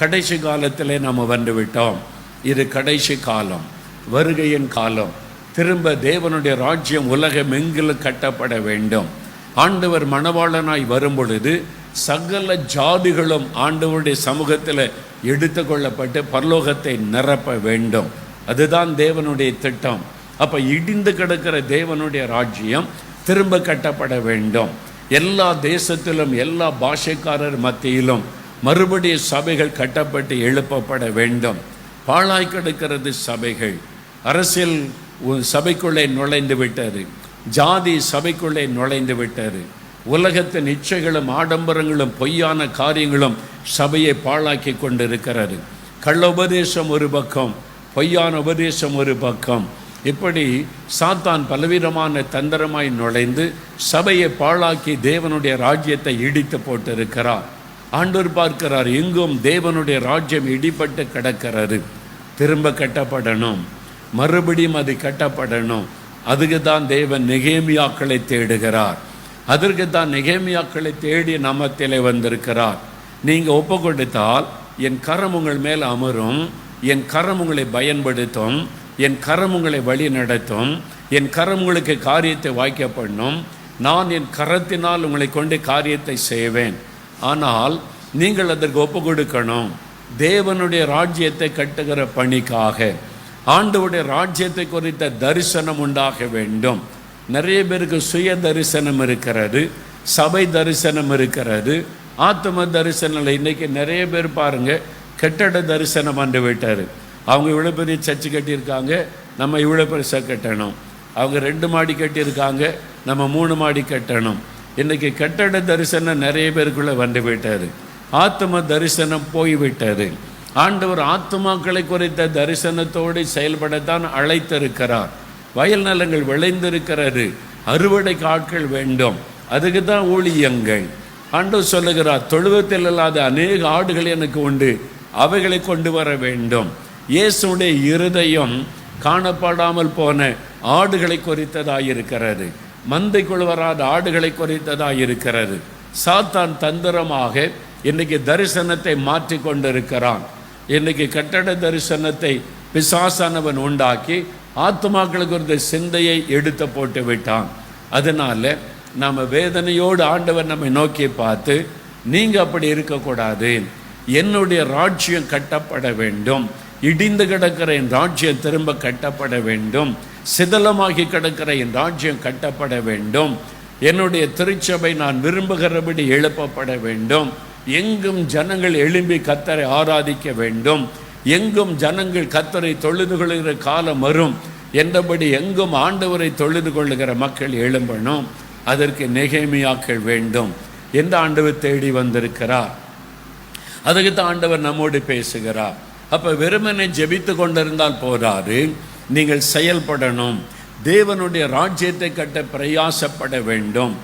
கடைசி காலத்திலே நாம் வந்து விட்டோம். இது கடைசி காலம் வருகையின் காலம். திரும்ப தேவனுடைய ராஜ்யம் உலகம் எங்கிலும் கட்டப்பட வேண்டும். ஆண்டவர் மணவாளனாய் வரும் பொழுது சகல ஜாதிகளும் ஆண்டவருடைய சமூகத்தில் எடுத்துக்கொள்ளப்பட்டு பரலோகத்தை நிரப்ப வேண்டும். அதுதான் தேவனுடைய திட்டம். அப்போ இடிந்து கிடக்கிற தேவனுடைய ராஜ்யம் திரும்ப கட்டப்பட வேண்டும். எல்லா தேசத்திலும் எல்லா பாஷைக்காரர் மத்தியிலும் மறுபடியும் சபைகள் கட்டப்பட்டு எழுப்பப்பட வேண்டும். பாழாய் கிடக்கிறது சபைகள். அரசியல் உ- சபைக்குள்ளே நுழைந்து விட்டது. ஜாதி சபைக்குள்ளே நுழைந்து விட்டது. உலகத்தின் இச்சைகளும் ஆடம்பரங்களும் பொய்யான காரியங்களும் சபையை பாழாக்கி கொண்டிருக்கிறது. கள்ள உபதேசம் ஒரு பக்கம் பொய்யான உபதேசம் ஒரு பக்கம். இப்படி சாத்தான் பலவிதமான தந்திரமாய் நுழைந்து சபையை பாழாக்கி தேவனுடைய ராஜ்யத்தை இடித்து போட்டிருக்கிறார். ஆண்டவர் பார்க்கிறார் எங்கும் தேவனுடைய ராஜ்யம் இடிபட்டு கிடக்கிறது. திரும்ப கட்டப்படணும். மறுபடியும் அது கட்டப்படணும். அதுக்கு தான் தேவன் நெகேமியாக்களை தேடுகிறார். அதற்கு தான் நெகேமியாக்களை தேடி நமத்திலே வந்திருக்கிறார். நீங்கள் ஒப்பு கொடுத்தால் என் கரம் உங்கள் மேல் அமரும். என் கரம் உங்களை பயன்படுத்தும். என் கரம் உங்களை வழி நடத்தும். என் கரம் உங்களுக்கு காரியத்தை வாய்க்க பண்ணும் நான் என் கரத்தினால் உங்களை கொண்டு காரியத்தை செய்வேன். ஆனால் நீங்கள் அதற்கு ஒப்பு கொடுக்கணும் தேவனுடைய ராஜ்யத்தை கட்டுகிற பணிக்காக ஆண்டவுடைய ராஜ்யத்தை குறித்த தரிசனம் உண்டாக வேண்டும். நிறைய பேருக்கு சுய தரிசனம் இருக்கிறது சபை தரிசனம் இருக்கிறது ஆத்ம தரிசனம் இன்றைக்கி நிறைய பேர் பாருங்க கெட்டட தரிசனம் வந்து விட்டார். அவங்க இவ்வளோ பெரிய சர்ச்சு கட்டியிருக்காங்க நம்ம இவ்வளோ பெருசாக கட்டணும். அவங்க ரெண்டு மாடி கட்டியிருக்காங்க நம்ம மூணு மாடி கட்டணும். இன்றைக்கி கட்டட தரிசனம் நிறைய பேருக்குள்ளே வந்து விட்டார் ஆத்ம தரிசனம் போய்விட்டது ஆண்டவர் ஆத்மாக்களை குறித்த தரிசனத்தோடு செயல்படத்தான் அழைத்திருக்கிறார். வயல் நிலங்கள் விளைந்திருக்கிறது. அறுவடைக்கு ஆட்கள் வேண்டும். அதுக்கு தான் ஊழியங்கள். ஆண்டவர் சொல்லுகிறார் தொழுவத்தில் இல்லாத அநேக ஆடுகள் எனக்கு உண்டு. அவைகளை கொண்டு வர வேண்டும். இயேசுடைய இருதயம் காணப்படாமல் போன ஆடுகளை குறித்ததாயிருக்கிறது. மந்தைக்குள் வராத ஆடுகளை குறைத்ததாக இருக்கிறது. சாத்தான் தந்திரமாக இன்னைக்கு தரிசனத்தை மாற்றி கொண்டிருக்கிறான். இன்னைக்கு கட்டட தரிசனத்தை பிசாசானவன் உண்டாக்கி ஆத்மாக்களுக்கு ஒரு சிந்தையை எடுத்து போட்டு விட்டான். அதனால் நாம் வேதனையோடு ஆண்டவர் நம்மை நோக்கி பார்த்து நீங்கள் அப்படி இருக்கக்கூடாது. என்னுடைய ராஜ்யம் கட்டப்பட வேண்டும். இடிந்து கிடக்கிற என் ராஜ்யம் திரும்ப கட்டப்பட வேண்டும். சிதலமாகி கிடக்கிற என் ராஜ்யம் கட்டப்பட வேண்டும். என்னுடைய திருச்சபை நான் விரும்புகிறபடி எழுப்பப்பட வேண்டும். எங்கும் ஜனங்கள் எழும்பி கத்தரை ஆராதிக்க வேண்டும். எங்கும் ஜனங்கள் கத்தரை தொழுது கொள்கிற காலம் வரும். என்றபடி எங்கும் ஆண்டவரை தொழுது கொள்ளுகிற மக்கள் எழும்பணும். அதற்கு நெகைமையாக்கள் வேண்டும். எந்த ஆண்டவர் தேடி வந்திருக்கிறார்? அதுக்கு தான் ஆண்டவர் நம்மோடு பேசுகிறார். அப்போ வெறுமனை ஜெபித்து கொண்டிருந்தால் போதாது. நீங்கள் செயல்படணும். தேவனுடைய ராஜ்யத்தை கட்ட பிரயாசப்பட வேண்டும்.